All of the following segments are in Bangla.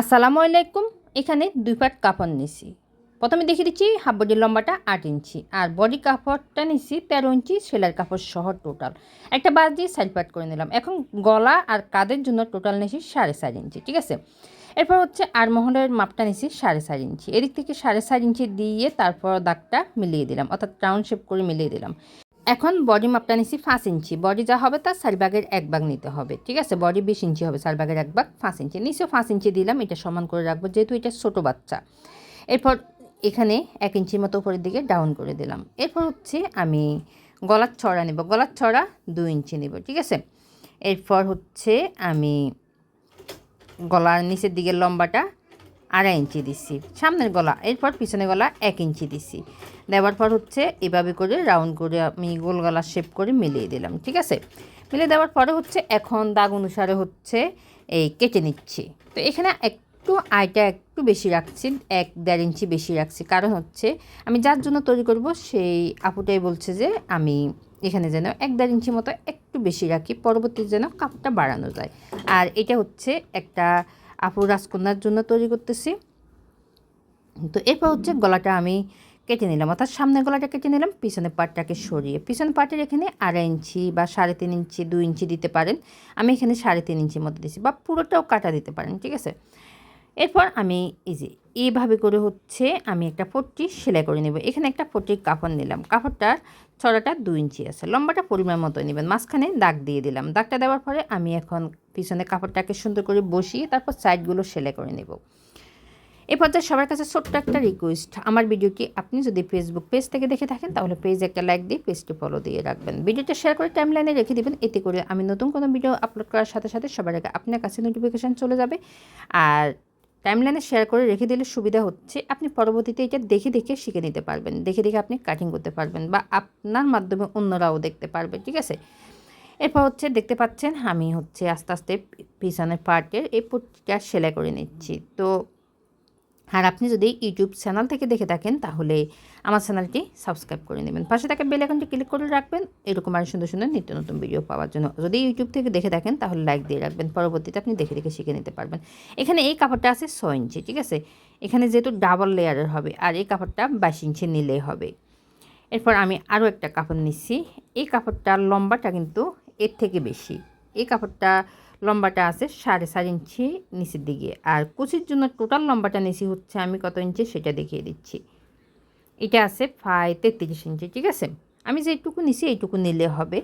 আসসালামু আলাইকুম। এখানে দুই পাট কাপড় নিছি। প্রথমে দেখিয়ে দিচ্ছি হাফ বডির লম্বাটা আট ইঞ্চি আর বডি কাপড়টা নিছি তেরো ইঞ্চি সেলার কাপড় সহ টোটাল। একটা বাদ দিয়ে সাইড পাট করে নিলাম। এখন গলা আর কাদের জন্য টোটাল নিছি সাড়ে চার ইঞ্চি, ঠিক আছে? এরপর হচ্ছে আরমহলের মাপটা নিছি সাড়ে চার ইঞ্চি। এদিক থেকে সাড়ে চার ইঞ্চি দিয়ে তারপর দাগটা মিলিয়ে দিলাম, অর্থাৎ রাউন্ড শেপ করে মিলিয়ে দিলাম। এখন বডি মাপটা নিচ্ছি পাঁচ ইঞ্চি। বডি যা হবে তার ভাগের এক ভাগ নিতে হবে, ঠিক আছে? বডি বিশ ইঞ্চি হবে ভাগের এক ভাগ পাঁচ ইঞ্চি। নিচেও পাঁচ ইঞ্চি দিলাম, এটা সমান করে রাখব, যেহেতু এটা ছোটো বাচ্চা। এরপর এখানে এক ইঞ্চির মতো উপরের দিকে ডাউন করে দিলাম। এরপর হচ্ছে আমি গলার ছড়া নেব। গলার ছড়া দু ইঞ্চি নেব, ঠিক আছে? এরপর হচ্ছে আমি গলার নিচের দিকের লম্বাটা আড়াই ইঞ্চি দিচ্ছি সামনের গলা, এরপর পিছনের গলা এক ইঞ্চি দিচ্ছি দেওয়ার পর হচ্ছে এভাবে করে রাউন্ড করে আমি গোল গলা শেপ করে মিলিয়ে দিলাম, ঠিক আছে? মিলিয়ে দেওয়ার পরে হচ্ছে এখন দাগ অনুসারে হচ্ছে এই কেটে নিচ্ছি। তো এখানে একটু আয়টা একটু বেশি রাখছি, এক দেড় ইঞ্চি বেশি রাখছি। কারণ হচ্ছে আমি যার জন্য তৈরি করব সেই আপুটাই বলছে যে আমি এখানে যেন এক দেড় ইঞ্চি মতো একটু বেশি রাখি পরবর্তী যেন কাপটা বাড়ানো যায়। আর এটা হচ্ছে একটা আপু রাজকন্যার জন্য তৈরি করতেছি। তো এরপর হচ্ছে গলাটা আমি কেটে নিলাম। অর্থাৎ সামনের গলাটা কেটে নিলাম, পিছনের পাটটাকে সরিয়ে। পিছনের পাটের এখানে আড়াই ইঞ্চি বা সাড়ে তিন ইঞ্চি, দুই ইঞ্চি দিতে পারেন। আমি এখানে সাড়ে তিন ইঞ্চির মতো দিচ্ছি বা পুরোটাও কাটা দিতে পারেন, ঠিক আছে? এরপর আমি এই যে এইভাবে করে হচ্ছে আমি একটা পট্টি সেলাই করে নেব। এখানে একটা পট্টির কাপড় নিলাম। কাপড়টার ছড়াটা দু ইঞ্চি আছে। লম্বাটা পরিমাণ মতো নেবেন। মাঝখানে দাগ দিয়ে দিলাম। দাগটা দেওয়ার পরে আমি এখন পিছনে কাপড়টাকে সুন্দর করে বসিয়ে তারপর সাইডগুলো সেলাই করে নেব। এ পর্যায়ে সবার কাছে ছোট্ট একটা রিকোয়েস্ট আমার ভিডিওটি আপনি যদি ফেসবুক পেজ থেকে দেখে থাকেন, তাহলে পেজ একটা লাইক দিয়ে পেজটি ফলো দিয়ে রাখবেন। ভিডিওটা শেয়ার করে টাইম লাইনে রেখে দেবেন, এতে করে আমি নতুন কোনো ভিডিও আপলোড করার সাথে সাথে সবার আগে আপনার কাছে নোটিফিকেশান চলে যাবে। আর টাইমলাইনে শেয়ার করে রেখে দিলে সুবিধা হচ্ছে, আপনি পরবর্তীতে এটা দেখে দেখে শিখে নিতে পারবেন, দেখে দেখে আপনি কাটিং করতে পারবেন বা আপনার মাধ্যমে অন্যরাও দেখতে পারবে, ঠিক আছে? এরপর হচ্ছে দেখতে পাচ্ছেন আমি হচ্ছে আস্তে আস্তে পিছনের পার্টের এই পট্টিটা সেলাই করে নিচ্ছি। তো আর আপনি যদি ইউটিউব চ্যানেল থেকে দেখে থাকেন তাহলে আমার চ্যানেলটি সাবস্ক্রাইব করে নেবেন। পাশে থাকা বেল আইকনটি ক্লিক করে রাখবেন, এরকম আর সুন্দর সুন্দর নিত্য নতুন ভিডিও পাওয়ার জন্য। যদি ইউটিউব থেকে দেখে থাকেন তাহলে লাইক দিয়ে রাখবেন, পরবর্তীতে আপনি দেখে দেখে শিখে নিতে পারবেন। এখানে এই কাপড়টা আছে ছয় ইঞ্চি, ঠিক আছে? এখানে যেহেতু ডাবল লেয়ারের হবে আর এই কাপড়টা বাইশ ইঞ্চি নিলেই হবে। এরপর আমি আরও একটা কাপড় নিচ্ছি। এই কাপড়টার লম্বাটা কিন্তু এর থেকে বেশি। এই কাপড়টা লম্বাটা আছে সাড়ে চার ইঞ্চি নিচের দিকে। আর কুচির জন্য টোটাল লম্বাটা নিচি হচ্ছে আমি কত ইঞ্চি সেটা দেখিয়ে দিচ্ছি। এটা আছে প্রায় তেত্রিশ ইঞ্চি, ঠিক আছে? আমি যেটুকু নিছি এইটুকু নিলে হবে।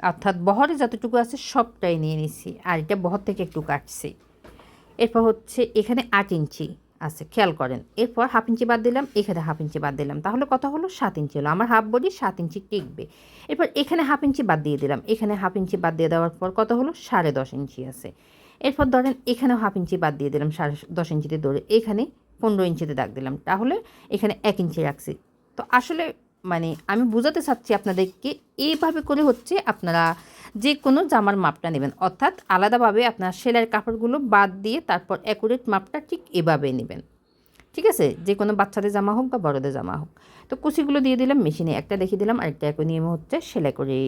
অর্থাৎ বহরে যতটুকু আছে সবটাই নিয়ে নিছি। আর এটা বহর থেকে একটু কাটছি। এরপর হচ্ছে এখানে আট ইঞ্চি। আছে, খেয়াল করেন। এরপর হাফ ইঞ্চি বাদ দিলাম, এখানে হাফ ইঞ্চি বাদ দিলাম। তাহলে কথা হলো? সাত ইঞ্চি হলো। আমার হাফ বডি সাত ইঞ্চি টিকবে। এরপর এখানে হাফ ইঞ্চি বাদ দিয়ে দিলাম। এখানে হাফ ইঞ্চি বাদ দিয়ে দেওয়ার পর কত হলো? সাড়ে দশ ইঞ্চি আছে। এরপর ধরেন এখানেও হাফ ইঞ্চি বাদ দিয়ে দিলাম, সাড়ে দশ ইঞ্চিতে দৌড়ে। এখানে পনেরো ইঞ্চিতে দাগ দিলাম। তাহলে এখানে এক ইঞ্চি রাখছি। তো আসলে মানে আমি বোঝাতে চাচ্ছি আপনাদেরকে, এইভাবে করে হচ্ছে আপনারা যে কোনো জামার মাপটা নেবেন। অর্থাৎ আলাদাভাবে আপনার সেলাইয়ের কাপড়গুলো বাদ দিয়ে তারপর অ্যাকুরেট মাপটা ঠিক এভাবে নেবেন। ঠিক আছে? যে কোনো বাচ্চাদের জামা হোক বা বড়দের জামা হোক। তো কুচিগুলো দিয়ে দিলাম, মেশিনে একটা দেখিয়ে দিলাম, আরেকটা একই নিয়ম হচ্ছে সেলাই করে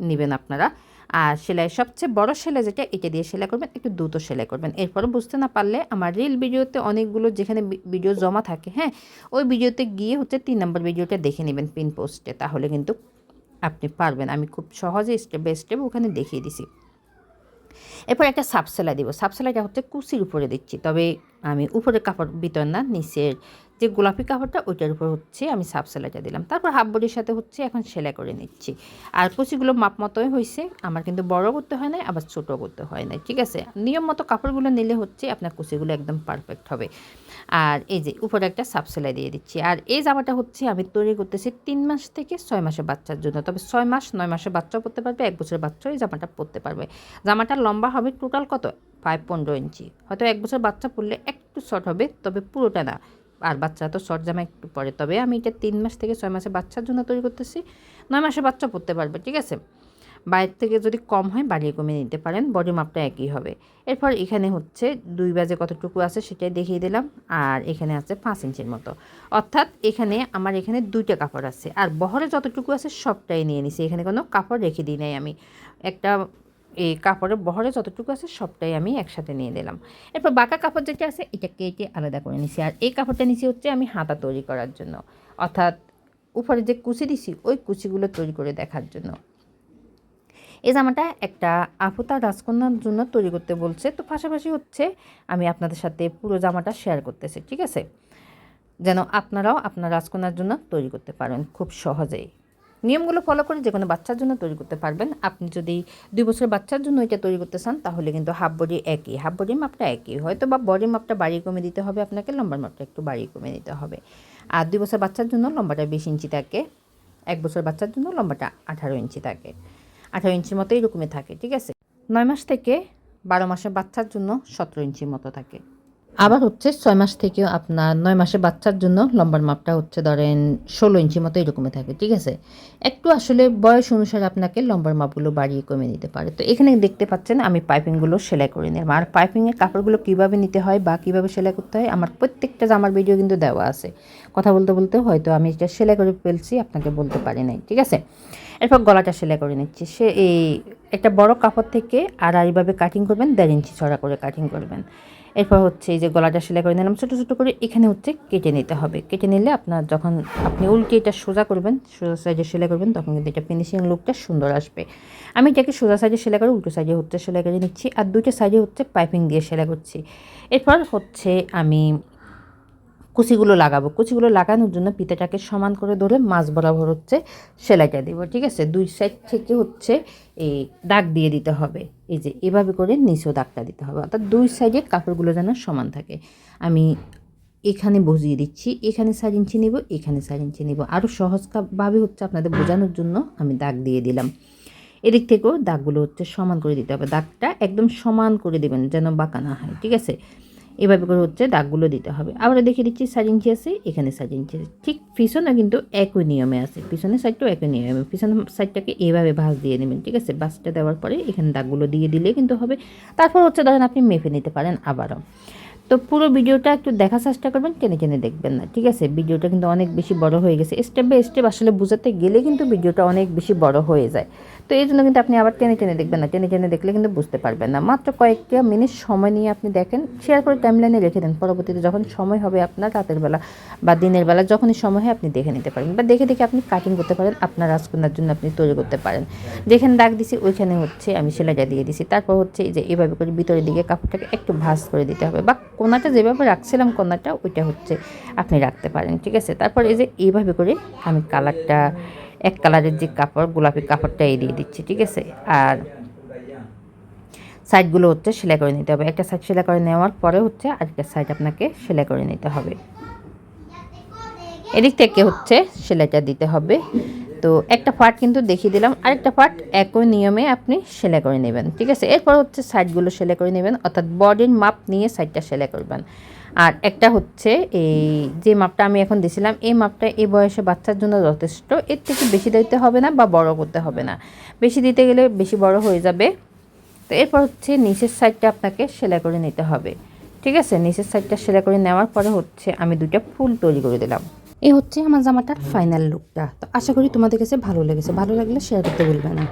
নেবেন আপনারা। আর সেলাই, সবচেয়ে বড় সেলাই যেটা, এটা দিয়ে সেলাই করবেন, একটু দ্রুত সেলাই করবেন। এরপরও বুঝতে না পারলে আমার রিল ভিডিওতে অনেকগুলো যেখানে ভিডিও জমা থাকে হ্যাঁ ওই ভিডিওতে গিয়ে হচ্ছে তিন নম্বর ভিডিওটা দেখে নেবেন পিন পোস্টে তাহলে কিন্তু আপনি পারবেন। আমি খুব সহজে স্টেপ বাই স্টেপ ওখানে দেখিয়ে দিছি। এরপর একটা সাপ সেলাই দিব। সাপ সেলাইটা হচ্ছে কুচির উপরে দিচ্ছি। তবে আমি উপরের কাপড় ভিতর না, নিচের যে গোলাপি কাপড়টা ওইটার উপর হচ্ছে আমি সাপ সেলাইটা দিলাম। তারপর হাফ বডির সাথে হচ্ছে এখন সেলাই করে নিচ্ছি। আর কুচিগুলো মাপ মতোই হয়েছে আমার কিন্তু বড় করতে হয় না আবার ছোটো করতে হয় না ঠিক আছে? নিয়ম মতো কাপড়গুলো নিলে হচ্ছে আপনার কুচিগুলো একদম পারফেক্ট হবে। আর এই যে উপরে একটা সাপ সেলাই দিয়ে দিচ্ছি। আর এই জামাটা হচ্ছে আমি তৈরি করতেছি তিন মাস থেকে ছয় মাসের বাচ্চার জন্য। তবে ছয় মাস, নয় মাসের বাচ্চাও পরতে পারবে, এক বছরের বাচ্চাও এই জামাটা পরতে পারবে। জামাটা লম্বা হবে টোটাল কত? ফাইভ পনেরো ইঞ্চি। হয়তো এক বছর বাচ্চা পরলে একটু শর্ট হবে, তবে পুরোটা না। আর বাচ্চা তো শর্ট জামা একটু পরে। তবে আমি এটা তিন মাস থেকে ছয় মাসের বাচ্চার জন্য তৈরি করতেছি। নয় মাসে বাচ্চা পরতে পারবে, ঠিক আছে? বাইরের থেকে যদি কম হয় বাড়িয়ে কমিয়ে নিতে পারেন বডি মাপটা একই হবে। এরপর এখানে হচ্ছে দুই বাজে কতটুকু আছে সেটাই দেখিয়ে দিলাম, আর এখানে আছে পাঁচ ইঞ্চির মতো। অর্থাৎ এখানে আমার এখানে দুইটা কাপড় আছে, আর বহরে যতটুকু আছে সবটাই নিয়ে নিছি। এখানে কোনো কাপড় রেখে দিই নাই আমি। একটা এই কাপড়ের বহরে যতটুকু আছে সবটাই আমি একসাথে নিয়ে দিলাম এরপর বাঁকা কাপড় যেটা আছে, এটা কেটে আলাদা করে নিছি। আর এই কাপড়টা নিচে হচ্ছে আমি হাতা তৈরি করার জন্য। অর্থাৎ উপরে যে কুচি দিছি, ওই কুচিগুলো তৈরি করে দেখার জন্য। এই জামাটা একটা আপু তার রাজকন্যার জন্য তৈরি করতে বলছে। তো পাশাপাশি হচ্ছে আমি আপনাদের সাথে পুরো জামাটা শেয়ার করতেছি, ঠিক আছে? যেন আপনারাও আপনার রাজকন্যার জন্য তৈরি করতে পারেন খুব সহজেই। নিয়মগুলো ফলো করে যে কোনো বাচ্চার জন্য তৈরি করতে পারবেন। আপনি যদি দুই বছর বাচ্চার জন্য এটা তৈরি করতে চান, তাহলে কিন্তু হাফ বডি একই। হাফ বডির মাপটা একই। হয়তো বা বডি মাপটা বাড়িয়ে কমে দিতে হবে, আপনাকে লম্বার মাপটা একটু বাড়িয়ে কমে দিতে হবে। আর দুই বছর বাচ্চার জন্য লম্বাটা বিশ ইঞ্চি থাকে। এক বছর বাচ্চার জন্য লম্বাটা আঠারো ইঞ্চি থাকে। আঠারো ইঞ্চির মতো এরকমই থাকে, ঠিক আছে? নয় মাস থেকে বারো মাসের বাচ্চার জন্য সতেরো ইঞ্চির মতো থাকে। আবার হচ্ছে ছয় মাস থেকেও আপনার নয় মাসে বাচ্চার জন্য লম্বার মাপটা হচ্ছে ধরেন ষোলো ইঞ্চি মতো এরকমই থাকে, ঠিক আছে? একটু আসলে বয়স অনুসারে আপনাকে লম্বার মাপগুলো বাড়িয়ে কমে নিতে পারে। তো এখানে দেখতে পাচ্ছেন আমি পাইপিংগুলো সেলাই করে নিলাম। আর পাইপিংয়ের কাপড়গুলো কীভাবে নিতে হয় বা কীভাবে সেলাই করতে হয়, আমার প্রত্যেকটা জামার ভিডিও কিন্তু দেওয়া আছে। কথা বলতে বলতে হয়তো আমি এটা সেলাই করে ফেলছি, আপনাকে বলতে পারি নাই, ঠিক আছে? এরপর গলাটা সেলাই করে নিচ্ছি। সে এই একটা বড় কাপড় থেকে আড়াইভাবে কাটিং করবেন, দেড় ইঞ্চি ছড়া করে কাটিং করবেন। এরপর হচ্ছে এই যে গলাটা সেলাই করে নিলাম, ছোটো ছোটো করে এখানে হচ্ছে কেটে নিতে হবে। কেটে নিলে আপনার যখন আপনি উল্টে এটা সোজা করবেন, সোজা সাইডে সেলাই করবেন, তখন কিন্তু এটা ফিনিশিং লুকটা সুন্দর আসবে। আমি এটাকে সোজা সাইডে সেলাই করে উল্টো সাইজে হচ্ছে সেলাই করে নিচ্ছি, আর দুইটা সাইজে হচ্ছে পাইপিং দিয়ে সেলাই করছি। এরপর হচ্ছে আমি কুচিগুলো লাগাবো। কুচিগুলো লাগানোর জন্য পিতাটাকে সমান করে ধরে মাছ বরাবর হচ্ছে সেলাইটা দেব, ঠিক আছে? দুই সাইড থেকে হচ্ছে এই দাগ দিয়ে দিতে হবে। এই যে এভাবে করে নিচেও দাগটা দিতে হবে। অর্থাৎ দুই সাইডে কাপড়গুলো যেন সমান থাকে। আমি এখানে বুঝিয়ে দিচ্ছি, এখানে চার ইঞ্চি নিব, এখানে চার ইঞ্চি নিব। আরও সহজভাবে হচ্ছে আপনাদের বোঝানোর জন্য আমি দাগ দিয়ে দিলাম। এদিক থেকেও দাগগুলো হচ্ছে সমান করে দিতে হবে। দাগটা একদম সমান করে দেবেন যেন বাঁকা না হয়, ঠিক আছে? এভাবে করে হচ্ছে দাগগুলো দিতে হবে। আবার দেখে দিচ্ছি সাইড ইঞ্চি আছে, এখানে সাইড ইঞ্চি আছে। ঠিক পিছনে কিন্তু একই নিয়মে আছে। পিছনের সাইডটাও একই নিয়মে। পিছনের সাইডটাকে এভাবে ভাঁজ দিয়ে নেবেন, ঠিক আছে? ভাঁজটা দেওয়ার পরে এখানে দাগগুলো দিয়ে দিলে কিন্তু হবে। তারপর হচ্ছে ধরেন আপনি মেপে নিতে পারেন আবারও। তো পুরো ভিডিওটা একটু দেখার চেষ্টা করবেন, টেনে টেনে দেখবেন না, ঠিক আছে? ভিডিওটা কিন্তু অনেক বেশি বড় হয়ে গেছে। স্টেপ বাই স্টেপ আসলে বোঝাতে গেলে কিন্তু ভিডিওটা অনেক বেশি বড় হয়ে যায়। তো এই জন্য কিন্তু আপনি আবার টেনে টেনে দেখবেন না, টেনে টেনে দেখলে কিন্তু বুঝতে পারবেন না। মাত্র কয়েকটা মিনিট সময় নিয়ে আপনি দেখেন, শেয়ার করে টাইমলাইনে রেখে দেন। পরবর্তীতে যখন সময় হবে আপনার রাতের বেলা বা দিনের বেলা, যখনই সময় হয় আপনি দেখে নিতে পারেন বা দেখে দেখে আপনি কাটিং করতে পারেন, আপনার রাজকন্যার জন্য আপনি তৈরি করতে পারেন। যেখানে দাগ দিছি, ওইখানে হচ্ছে আমি সেলাইটা দিয়ে দিছি। তারপর হচ্ছে যে এভাবে করে ভিতরের দিকে কাপড়টাকে একটু ভাঁজ করে দিতে হবে বা কোনাটা যেভাবে রাখছিলাম কোনাটা, ওইটা হচ্ছে আপনি রাখতে পারেন, ঠিক আছে? তারপর এই যে এইভাবে করে আমি কালারটা, এক কালারের যে কাপড়, গোলাপি কাপড়টা এই দিয়ে দিচ্ছি, ঠিক আছে? আর সাইডগুলো হচ্ছে সেলাই করে নিতে হবে। একটা সাইড সেলাই করে নেওয়ার পরে হচ্ছে আরেকটা সাইড আপনাকে সেলাই করে নিতে হবে। এদিক থেকে হচ্ছে সেলাইটা দিতে হবে। তো একটা পার্ট কিন্তু দেখিয়ে দিলাম। আরেকটা পার্ট একই নিয়মে আপনি সেলাই করে নেবেন, ঠিক আছে? এরপর হচ্ছে সাইডগুলো সেলাই করে নেবেন, অর্থাৎ বডির মাপ নিয়ে সাইডটা সেলাই করবেন। আর একটা হচ্ছে এই যে মাপটা আমি এখন দিছিলাম এই মাপটা এই বয়সে বাচ্চার জন্য যথেষ্ট। এর থেকে বেশি দিতে হবে না বা বড় করতে হবে না। বেশি দিতে গেলে বেশি বড় হয়ে যাবে। তো এরপর হচ্ছে নিচের সাইডটা আপনাকে সেলাই করে নিতে হবে, ঠিক আছে? নিচের সাইডটা সেলাই করে নেওয়ার পরে হচ্ছে আমি দুইটা ফুল তৈরি করে দিলাম। এই হচ্ছে আমার জামাটার ফাইনাল লুকটা তো আশা করি তোমাদের কাছে ভালো লেগেছে। ভালো লাগলে শেয়ার করতে ভুলবে না।